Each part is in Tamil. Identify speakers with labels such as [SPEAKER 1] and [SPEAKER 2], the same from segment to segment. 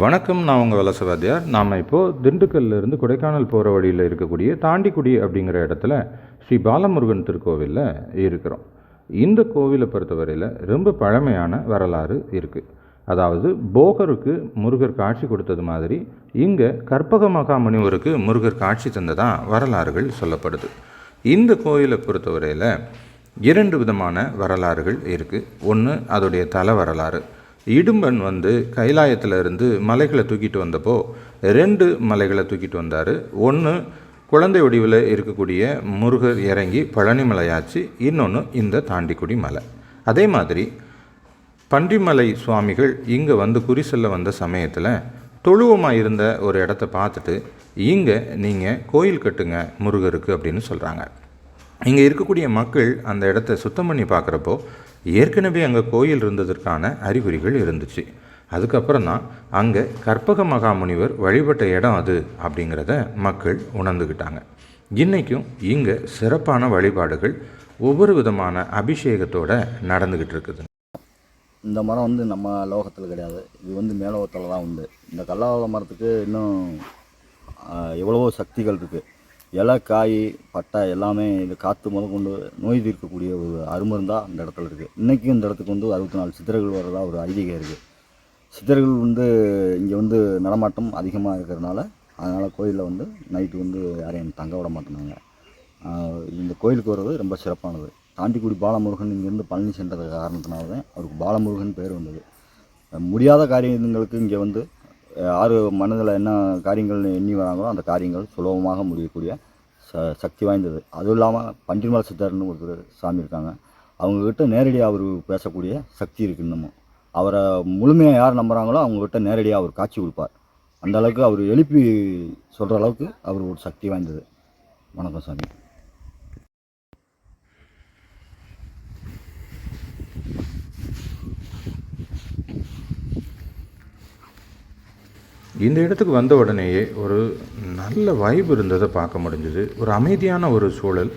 [SPEAKER 1] வணக்கம் நான் உங்கள் வலசவாதியார் நாம் இப்போது திண்டுக்கல்லிருந்து கொடைக்கானல் போகிற வழியில் இருக்கக்கூடிய தாண்டிக்குடி அப்படிங்கிற இடத்துல ஸ்ரீ பாலமுருகன் திருக்கோவிலில் இருக்கிறோம். இந்த கோவிலை பொறுத்தவரையில் ரொம்ப பழமையான வரலாறு இருக்குது அதாவது போகருக்கு முருகர் காட்சி கொடுத்தது மாதிரி இங்கே கற்பக மகாமுனிவருக்கு முருகர் காட்சி தந்ததாக வரலாறுகள் சொல்லப்படுது. இந்த கோயிலை பொறுத்தவரையில் இரண்டு விதமான வரலாறுகள் இருக்குது ஒன்று அதோடைய தல வரலாறு. இடும்பன் வந்து கைலாயத்தில் இருந்து மலைகளை தூக்கிட்டு வந்தப்போ ரெண்டு மலைகளை தூக்கிட்டு வந்தார். ஒன்று குழந்தை வடிவில் இருக்கக்கூடிய முருகர் இறங்கி பழனி மலையாச்சு இன்னொன்று இந்த தாண்டிக்குடி மலை. அதே மாதிரி பன்றிமலை சுவாமிகள் இங்கே வந்து குறிசெல்ல வந்த சமயத்தில் தொழுவமாக இருந்த ஒரு இடத்த பார்த்துட்டு இங்கே நீங்கள் கோயில் கட்டுங்க முருகருக்கு அப்படின்னு சொல்கிறாங்க இங்கே இருக்கக்கூடிய மக்கள் அந்த இடத்த சுத்தம் பண்ணி பார்க்குறப்போ ஏற்கனவே அங்கே கோயில் இருந்ததற்கான அறிகுறிகள் இருந்துச்சு. அதுக்கப்புறம் தான் அங்கே கற்பக மகாமுனிவர் வழிபட்ட இடம் அது அப்படிங்கிறத மக்கள் உணர்ந்துக்கிட்டாங்க இன்றைக்கும் இங்கே சிறப்பான வழிபாடுகள் ஒவ்வொரு விதமான அபிஷேகத்தோட நடந்துக்கிட்டு இருக்குது.
[SPEAKER 2] இந்த மரம் வந்து நம்ம லோகத்தில் கிடையாது. இது வந்து மேலோகத்தில் தான் உண்டு. இந்த கல்லாவள மரத்துக்கு இன்னும் எவ்வளவோ சக்திகள் இருக்குது இலை காய் பட்டை எல்லாமே இது காற்று முதற்கொண்டு நோய் தீர்க்கக்கூடிய ஒரு அருமருந்தாக அந்த இடத்துல இருக்குது இன்றைக்கும் இந்த இடத்துக்கு வந்து அறுபத்தி நாலு சித்தர்கள் வர்றதா ஒரு ஐதீகம் இருக்குது சித்தர்கள் வந்து இங்கே வந்து நடமாட்டம் அதிகமாக இருக்கிறதுனால அதனால் கோயிலில் வந்து நைட்டு வந்து யாரையும் தங்க விட மாட்டேனாங்க இந்த கோயிலுக்கு வர்றது ரொம்ப சிறப்பானது. தாண்டிக்குடி பாலமுருகன் இங்கேருந்து பழனி சென்றது காரணத்தினால தான் அவருக்கு பாலமுருகன் பேர் வந்தது. முடியாத காரியங்களுக்கு இங்கே வந்து ஆறு யார் மனதில் என்ன காரியங்கள் எண்ணி வராங்களோ அந்த காரியங்கள் சுலபமாக முடியக்கூடிய ச சக்தி வாய்ந்தது. அதுவும் இல்லாமல் பன்றிமலை சித்தர்னு ஒருத்தர் சாமி இருக்காங்க. அவங்கக்கிட்ட நேரடியாக அவர் பேசக்கூடிய சக்தி இருக்குது இன்னமும். அவரை முழுமையாக யார் நம்புகிறாங்களோ அவங்கக்கிட்ட நேரடியாக அவர் காட்சி கொடுப்பார். அந்த அளவுக்கு அவர் எழுப்பி சொல்கிற அளவுக்கு அவர் ஒரு சக்தி வாய்ந்தது. வணக்கம் சாமி.
[SPEAKER 1] இந்த இடத்துக்கு வந்த உடனேயே ஒரு நல்ல வைப் இருந்ததை பார்க்க முடிஞ்சுது. ஒரு அமைதியான ஒரு சூழல்.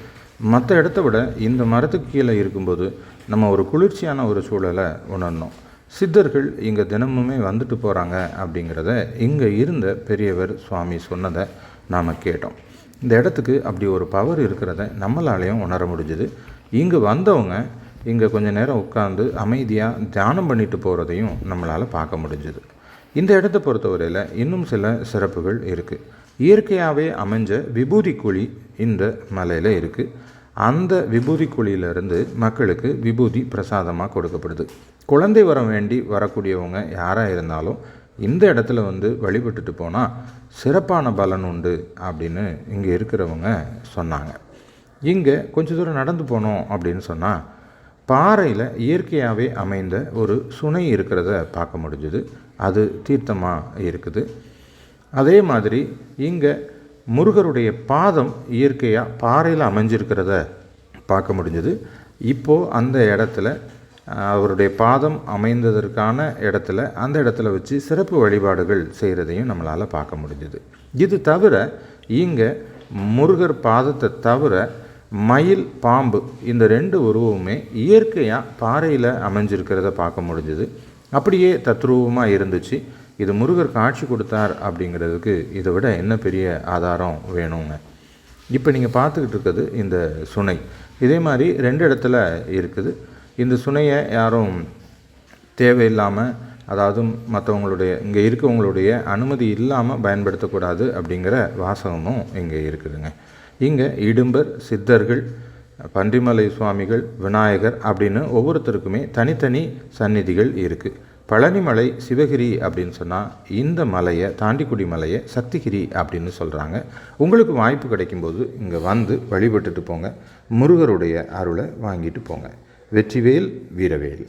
[SPEAKER 1] மற்ற இடத்த விட இந்த மரத்துக்கு கீழே இருக்கும்போது நம்ம ஒரு குளிர்ச்சியான ஒரு சூழலை உணரணும். சித்தர்கள் இங்கே தினமுமே வந்துட்டு போகிறாங்க அப்படிங்கிறத இங்கே இருந்த பெரியவர் சுவாமி சொன்னதை நாம் கேட்டோம். இந்த இடத்துக்கு அப்படி ஒரு பவர் இருக்கிறத நம்மளாலேயும் உணர முடிஞ்சுது. இங்கே வந்தவங்க இங்கே கொஞ்ச நேரம் உட்காந்து அமைதியாக தியானம் பண்ணிட்டு போகிறதையும் நம்மளால் பார்க்க முடிஞ்சுது. இந்த இடத்த பொறுத்தவரையில் இன்னும் சில சிறப்புகள் இருக்குது இயற்கையாகவே அமைஞ்ச விபூதி குழி இந்த மலையில் இருக்குது அந்த விபூதி குழியிலிருந்து மக்களுக்கு விபூதி பிரசாதமாக கொடுக்கப்படுது. குழந்தை வரம் வேண்டி வரக்கூடியவங்க யாராக இருந்தாலும் இந்த இடத்துல வந்து வழிபட்டுட்டு போனால் சிறப்பான பலன் உண்டு அப்படின்னு இங்கே இருக்கிறவங்க சொன்னாங்க. இங்கே கொஞ்ச தூரம் நடந்து போனோம் அப்படின்னு சொன்னால் பாறையில் இயற்கையாகவே அமைந்த ஒரு சுனை இருக்கிறத பார்க்க முடிஞ்சுது. அது தீர்த்தமாக இருக்குது. அதே மாதிரி இங்கே முருகருடைய பாதம் இயற்கையாக பாறையில் அமைஞ்சிருக்கிறத பார்க்க முடிஞ்சுது. இப்போது அந்த இடத்துல அவருடைய பாதம் அமைந்ததற்கான இடத்துல அந்த இடத்துல வச்சு சிறப்பு வழிபாடுகள் செய்கிறதையும் நம்மளால் பார்க்க முடிஞ்சுது. இது தவிர இங்கே முருகர் பாதத்தை தவிர மயில் பாம்பு இந்த ரெண்டு உருவமுமே இயற்கையாக பாறையில் அமைஞ்சிருக்கிறத பார்க்க முடிஞ்சுது. அப்படியே தத்ரூபமாக இருந்துச்சு. இது முருகர் காட்சி கொடுத்தார் அப்படிங்கிறதுக்கு இதை விட என்ன பெரிய ஆதாரம் வேணுங்க? இப்போ நீங்கள் பார்த்துக்கிட்டு இருக்கிறது இந்த சுனை. இதே மாதிரி ரெண்டு இடத்துல இருக்குது. இந்த சுனையை யாரும் தேவையில்லாமல் அதாவது மற்றவங்களுடைய இங்கே இருக்கவங்களுடைய அனுமதி இல்லாமல் பயன்படுத்தக்கூடாது அப்படிங்கிற வாசகமும் இங்கே இருக்குதுங்க. இங்கே இடும்பர் சித்தர்கள் பன்றிமலை சுவாமிகள் விநாயகர் அப்படின்னு ஒவ்வொருத்தருக்குமே தனித்தனி சந்நிதிகள் இருக்குது பழனிமலை சிவகிரி அப்படின்னு சொன்னால் இந்த மலையை தாண்டிக்குடி மலையை சக்திகிரி அப்படின்னு சொல்கிறாங்க உங்களுக்கு வாய்ப்பு கிடைக்கும்போது இங்கே வந்து வழிபட்டுட்டு போங்க. முருகருடைய அருளை வாங்கிட்டு போங்க. வெற்றிவேல் வீரவேல்.